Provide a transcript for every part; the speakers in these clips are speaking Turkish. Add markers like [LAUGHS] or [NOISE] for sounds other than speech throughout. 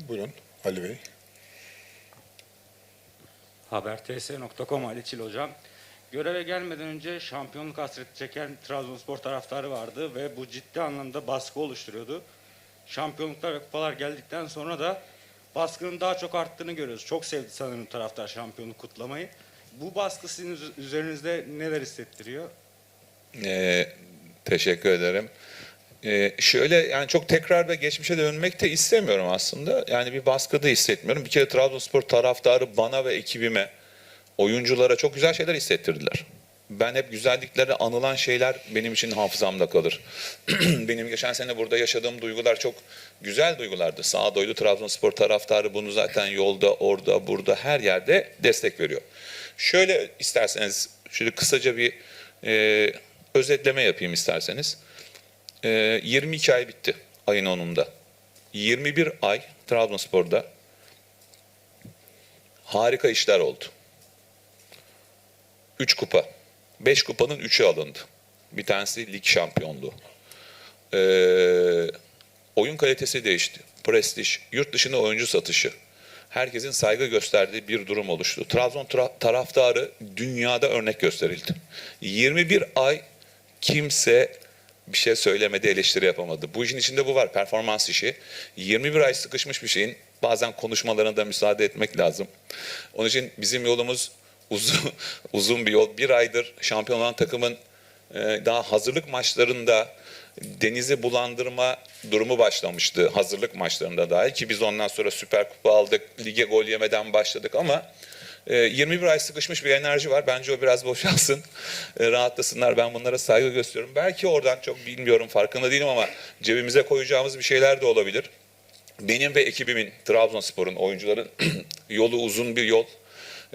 Buyurun Ali Bey. Haberts.com Ali Çil hocam. Göreve gelmeden önce şampiyonluk hasreti çeken Trabzonspor taraftarı vardı ve bu ciddi anlamda baskı oluşturuyordu. Şampiyonluklar ve kupalar geldikten sonra da baskının daha çok arttığını görüyoruz. Çok sevdi sanırım taraftar şampiyonluk kutlamayı. Bu baskı sizin üz- üzerinizde neler hissettiriyor? Ee, teşekkür ederim. Ee, şöyle yani çok tekrar ve geçmişe dönmek de istemiyorum aslında. Yani bir baskı da hissetmiyorum. Bir kere Trabzonspor taraftarı bana ve ekibime, oyunculara çok güzel şeyler hissettirdiler. Ben hep güzellikleri anılan şeyler benim için hafızamda kalır. [CLEARS THROAT] benim geçen sene burada yaşadığım duygular çok güzel duygulardı. Sağa doydu Trabzonspor taraftarı bunu zaten yolda, orada, burada her yerde destek veriyor. Şöyle isterseniz şöyle kısaca bir e, özetleme yapayım isterseniz. E, 22 ay bitti ayın 10'unda. 21 ay Trabzonspor'da harika işler oldu. 3 kupa. 5 kupanın 3'ü alındı. Bir tanesi lig şampiyonluğu. Ee, oyun kalitesi değişti. Prestij, yurt dışına oyuncu satışı. Herkesin saygı gösterdiği bir durum oluştu. Trabzon tra- taraftarı dünyada örnek gösterildi. 21 ay kimse bir şey söylemedi, eleştiri yapamadı. Bu işin içinde bu var, performans işi. 21 ay sıkışmış bir şeyin bazen konuşmalarına da müsaade etmek lazım. Onun için bizim yolumuz uzun, [LAUGHS] uzun bir yol. Bir aydır şampiyon olan takımın e, daha hazırlık maçlarında denizi bulandırma durumu başlamıştı. Hazırlık maçlarında dahil ki biz ondan sonra Süper Kupa aldık, lige gol yemeden başladık ama e, 21 ay sıkışmış bir enerji var. Bence o biraz boşalsın, [LAUGHS] e, rahatlasınlar. Ben bunlara saygı gösteriyorum. Belki oradan çok bilmiyorum, farkında değilim ama cebimize koyacağımız bir şeyler de olabilir. Benim ve ekibimin, Trabzonspor'un, oyuncuların [CLEARS THROAT] yolu uzun bir yol.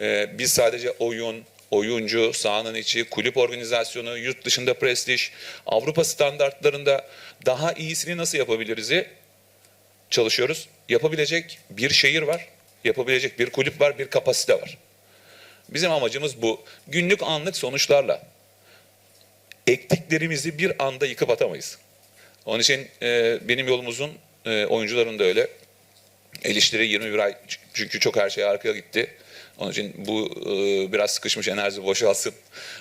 Ee, biz sadece oyun, oyuncu, sahanın içi, kulüp organizasyonu, yurt dışında prestij, Avrupa standartlarında daha iyisini nasıl yapabiliriz'i çalışıyoruz. Yapabilecek bir şehir var, yapabilecek bir kulüp var, bir kapasite var. Bizim amacımız bu. Günlük anlık sonuçlarla ektiklerimizi bir anda yıkıp atamayız. Onun için e, benim yolumuzun e, oyuncuların da öyle. Eleştiri 21 ay çünkü çok her şey arkaya gitti. Onun için bu e, biraz sıkışmış enerji boşalsın.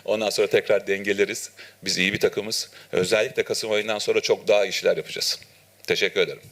Ondan sonra tekrar dengeleriz. Biz iyi bir takımız. Özellikle Kasım ayından sonra çok daha işler yapacağız. Teşekkür ederim.